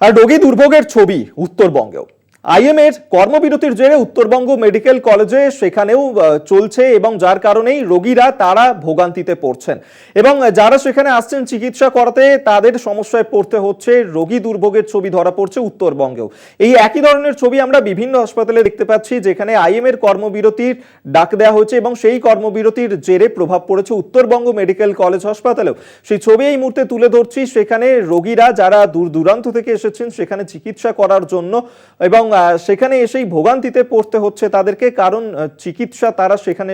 আর রোগী দুর্ভোগের ছবি উত্তরবঙ্গেও। আইএমএর কর্মবিরতির জেরে উত্তরবঙ্গ মেডিকেল কলেজে সেখানেও চলছে এবং যার কারণেই রোগীরা তারা ভোগান্তিতে পড়ছেন। এবং যারা সেখানে আসছেন চিকিৎসা করাতে, তাদের সমস্যায় পড়তে হচ্ছে রোগী দুর্ভোগের ছবি ধরা পড়ছে উত্তরবঙ্গেও। এই একই ধরনের ছবি আমরা বিভিন্ন হাসপাতালে দেখতে পাচ্ছি, যেখানে আইএমএর কর্মবিরতির ডাক দেওয়া হয়েছে এবং সেই কর্মবিরতির জেরে প্রভাব পড়েছে উত্তরবঙ্গ মেডিকেল কলেজ হাসপাতালেও। সেই ছবি এই মুহূর্তে তুলে ধরছি, সেখানে রোগীরা যারা দূর দূরান্ত থেকে এসেছেন, সেখানে চিকিৎসা করার জন্য এবং সেখানে এসেই ভোগান্তিতে পড়তে হচ্ছে তাদেরকে, কারণ চিকিৎসা তারা সেখানে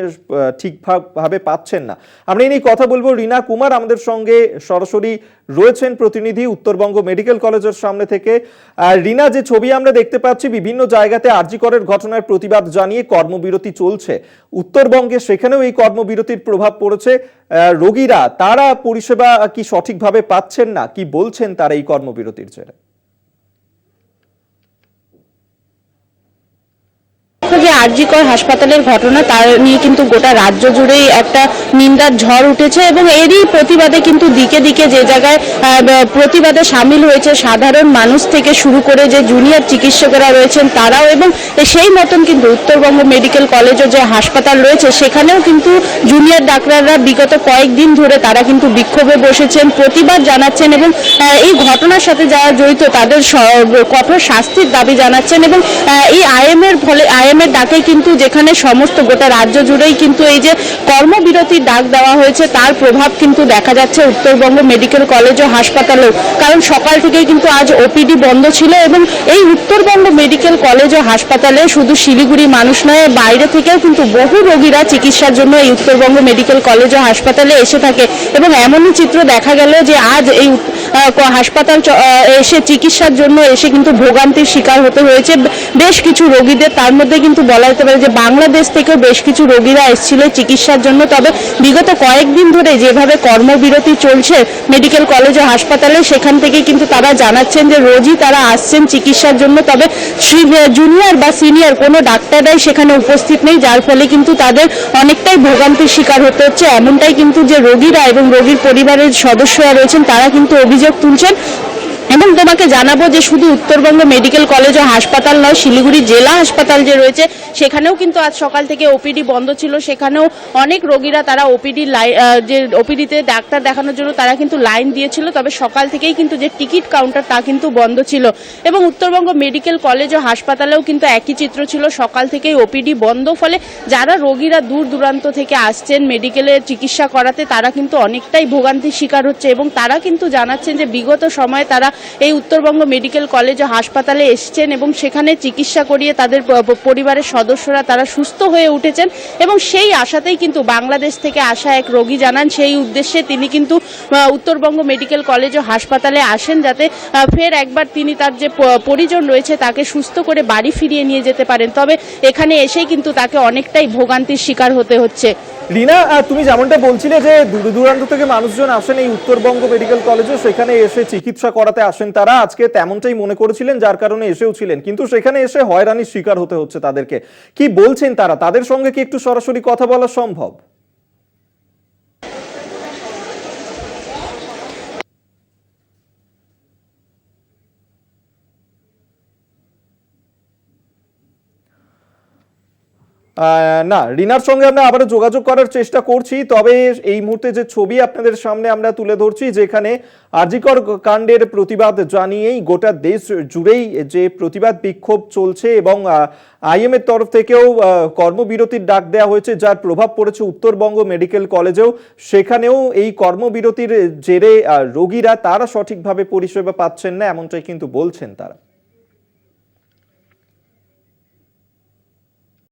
ঠিকভাবে পাচ্ছেন না। আমরা এই নিয়ে কথা বলব। রিনা কুমার আমাদের সঙ্গে সরাসরি রয়েছেন প্রতিনিধি উত্তরবঙ্গ মেডিকেল কলেজের সামনে থেকে। রিনা, যে ছবি আমরা দেখতে পাচ্ছি, বিভিন্ন জায়গাতে আরজিকরের ঘটনার প্রতিবাদ জানিয়ে কর্মবিরতি চলছে। উত্তরবঙ্গে সেখানেও এই কর্মবিরতির প্রভাব পড়েছে। রোগীরা, তারা পরিষেবা কি সঠিকভাবে পাচ্ছেন না? কি বলছেন তারা এই কর্মবিরতির জেরে? যে আরজিকর হাসপাতালের ঘটনা তার নিয়ে কিন্তু গোটা রাজ্য জুড়েই একটা নিন্দার ঝড় উঠেছে এবং এরই প্রতিবাদে কিন্তু দিকে দিকে যে জায়গায় প্রতিবাদে সামিল হয়েছে সাধারণ মানুষ থেকে শুরু করে যে জুনিয়র চিকিৎসকেরা রয়েছেন তারাও এবং সেই মতন কিন্তু উত্তরবঙ্গ মেডিকেল কলেজও যে হাসপাতাল রয়েছে, সেখানেও কিন্তু জুনিয়র ডাক্তাররা বিগত কয়েকদিন ধরে তারা কিন্তু বিক্ষোভে বসেছেন, প্রতিবাদ জানাচ্ছেন এবং এই ঘটনার সাথে যারা জড়িত তাদের কঠোর শাস্তির দাবি জানাচ্ছেন এবং এই আইএমের ফলে, আইএমের ডাকে কিন্তু যেখানে সমস্ত গোটা রাজ্য জুড়েই কিন্তু এই যে কর্মবিরতির ডাক দেওয়া হয়েছে, তার প্রভাব কিন্তু দেখা যাচ্ছে উত্তরবঙ্গ মেডিকেল কলেজ ও হাসপাতালেও। কারণ সকাল থেকেই কিন্তু আজ ওপিডি বন্ধ ছিল এবং এই উত্তরবঙ্গ মেডিকেল কলেজ ও হাসপাতালে শুধু শিলিগুড়ি মানুষ নয়, বাইরে থেকেও কিন্তু বহু রোগীরা চিকিৎসার জন্য এই উত্তরবঙ্গ মেডিকেল কলেজ ও হাসপাতালে এসে থাকে। এবং এমনই চিত্র দেখা গেল যে আজ এই হাসপাতাল এসে চিকিৎসার জন্য এসে কিন্তু ভোগান্তির শিকার হতে হয়েছে। বেশ কিছু রোগীদের, তার মধ্যে কিন্তু বলা যেতে পারে যে বাংলাদেশ থেকেও বেশ কিছু রোগীরা এসেছিল চিকিৎসার জন্য। তবে বিগত কয়েকদিন ধরে যেভাবে কর্মবিরতি চলছে মেডিকেল কলেজ ও হাসপাতালে, সেখান থেকে কিন্তু তারা জানাচ্ছেন যে রোজই তারা আসছেন চিকিৎসার জন্য। তবে জুনিয়র বা সিনিয়র কোনো ডাক্তাররাই সেখানে উপস্থিত নেই, যার ফলে কিন্তু তাদের অনেকটাই ভোগান্তির শিকার হতে হচ্ছে। এমনটাই কিন্তু যে রোগীরা এবং রোগীর পরিবারের সদস্যরা রয়েছেন, তারা কিন্তু অভিযোগ ocak. এবং তোমাকে জানাব যে শুধু উত্তরবঙ্গ মেডিকেল কলেজ ও হাসপাতাল নয়, শিলিগুড়ি জেলা হাসপাতাল যে রয়েছে, সেখানেও কিন্তু আজ সকাল থেকে ওপিডি বন্ধ ছিল। সেখানেও অনেক রোগীরা তারা ওপিডি যে ওপিডিতে ডাক্তার দেখানোর জন্য তারা কিন্তু লাইন দিয়েছিল, তবে সকাল থেকেই কিন্তু যে টিকিট কাউন্টার তা কিন্তু বন্ধ ছিল। এবং উত্তরবঙ্গ মেডিকেল কলেজ ও হাসপাতালেও কিন্তু একই চিত্র ছিল, সকাল থেকেই ওপিডি বন্ধ। ফলে যারা রোগীরা দূর দূরান্ত থেকে আসছেন মেডিকেলে চিকিৎসা করাতে, তারা কিন্তু অনেকটাই ভোগান্তির শিকার হচ্ছে এবং তারা কিন্তু জানাচ্ছেন যে বিগত সময়ে তারা এই উত্তরবঙ্গ মেডিকেল কলেজ ও হাসপাতালে এসছেন এবং সেখানে চিকিৎসা করিয়ে তাদের পরিবারের সদস্যরা তারা সুস্থ হয়ে উঠেছেন এবং সেই আশাতেই কিন্তু বাংলাদেশ থেকে আসা এক রোগী জানান। সেই উদ্দেশ্যে তিনি কিন্তু উত্তরবঙ্গ মেডিকেল কলেজ ও হাসপাতালে আসেন যাতে ফের একবার তিনি তার যে পরিজন রয়েছে তাকে সুস্থ করে বাড়ি ফিরিয়ে নিয়ে যেতে পারেন। তবে এখানে এসেই কিন্তু তাকে অনেকটাই ভোগান্তির শিকার হতে হচ্ছে। রিনা তুমি যেমনটা বলছিলে যে দূর দূরান্ত থেকে মানুষজন আসেন এই উত্তরবঙ্গ মেডিকেল কলেজে, সেখানে এসে চিকিৎসা করাতে আসেন তারা। আজকে তেমনটাই মনে করেছিলেন, যার কারণে এসেও ছিলেন। কিন্তু সেখানে এসে হয়রানির শিকার হতে হচ্ছে তাদেরকে। কি বলছেন তারা? তাদের সঙ্গে কি একটু সরাসরি কথা বলা সম্ভব? না, রিনার সঙ্গে আমরা আবারও যোগাযোগ করার চেষ্টা করছি, তবে এই মুহূর্তে যে ছবি আপনাদের সামনে আমরা তুলে ধরছি, যেখানে আরজিকর কাণ্ডের প্রতিবাদ জানিয়েই গোটা দেশ জুড়েই যে প্রতিবাদ বিক্ষোভ চলছে এবং আইএম এর তরফ থেকেও কর্মবিরতির ডাক দেওয়া হয়েছে, যার প্রভাব পড়েছে উত্তরবঙ্গ মেডিকেল কলেজেও। সেখানেও এই কর্মবিরতির জেরে রোগীরা তারা সঠিকভাবে পরিষেবা পাচ্ছেন না, এমনটাই কিন্তু বলছেন তারা।